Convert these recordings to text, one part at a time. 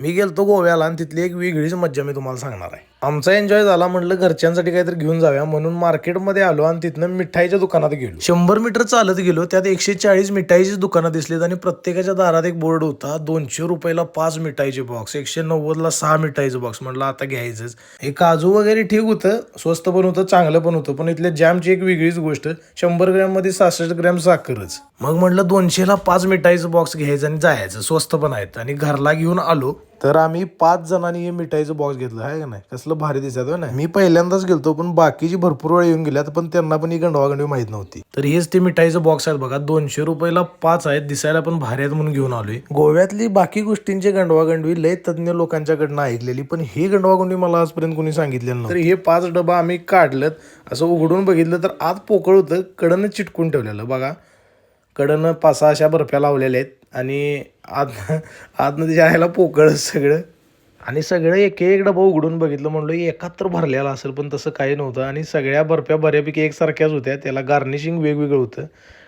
मी गेलतो गोव्याला आणि तिथली एक वेगळीच मज्जा मी तुम्हाला सांगणार आहे. आमचा एन्जॉय झाला म्हटलं घरच्यांसाठी काहीतरी घेऊन जाऊया म्हणून मार्केटमध्ये आलो आणि तिथनं मिठाईच्या दुकानात गेलो. शंभर मीटर चालत गेलो त्यात एकशे चाळीस मिठाईची दुकानं दिसलीत आणि प्रत्येकाच्या दारात एक बोर्ड होता दोनशे रुपयाला पाच मिठाईचे बॉक्स एकशे नव्वदला सहा मिठाईचं बॉक्स म्हटलं आता घ्यायचंच. हे काजू वगैरे ठीक होतं स्वस्त पण होतं चांगलं पण होतं पण इथल्या जॅमची एक वेगळीच गोष्ट शंभर ग्रॅममध्ये सहासष्ट ग्रॅम साखरच. मग म्हटलं दोनशेला पाच मिठाईचं बॉक्स घ्यायचं आणि जायचं स्वस्त पण आहेत. आणि घरला घेऊन आलो तर आम्ही पाच जणांनी हे मिठाईचं बॉक्स घेतलं आहे का नाही? कसलं भारी दिसत ना मी पहिल्यांदाच गेलतो पण बाकीची भरपूर वेळ येऊन गेल्यात पण त्यांना पण ही गंडवागंडवी माहीत नव्हती. तर हेच ते मिठाईचं बॉक्स आहेत बघा दोनशे रुपयाला पाच आहेत दिसायला पण भारी आहेत म्हणून घेऊन आलोय. गोव्यातली बाकी गोष्टींची गंडवागंडवी लय तज्ज्ञ लोकांच्याकडनं ऐकलेली पण ही गंडवागंडवी मला आजपर्यंत कोणी सांगितलेलं नव्हतं. तर हे पाच डबा आम्ही काढलं असं उघडून बघितलं तर आत पोकळ होतं कडनं चिटकून ठेवलेलं बघा. कडनं पाच सहा अशा बर्फ्या लावलेल्या आहेत आणि आत आतनं त्याच्या आयला पोकळच सगळं. आणि सगळं एक एक डबा उघडून बघितलं म्हणलं एकात तर भरलेला असेल पण तसं काही नव्हतं. आणि सगळ्या बर्फ्या बऱ्यापैकी एकसारख्याच होत्या. त्याला गार्निशिंग वेगवेगळं होतं.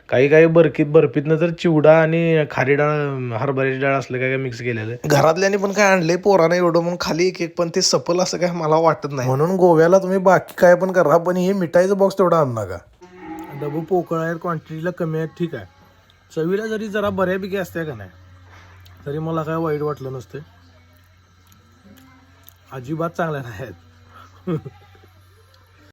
काही काही बर्फीत बर्फीतनं तर चिवडा आणि खारी डाळ हरभऱ्याची डाळ असलं काय काय मिक्स केलेलं घरातल्यानी पण काय आणलंय? पोरानं एवढं म्हणून खाली एक एक पण ते सपल असं काय मला वाटत नाही. म्हणून गोव्याला तुम्ही बाकी काय पण करा पण हे मिठाईचं बॉक्स तेवढा आणू नका डबू पोकळ आहेत क्वांटिटीला कमी आहेत ठीक आहे. चवीला जरी जरा बऱ्यापैकी असते का नाही तरी मला काय वाईट वाटलं नसतं अजिबात चांगल्या नाही आहेत.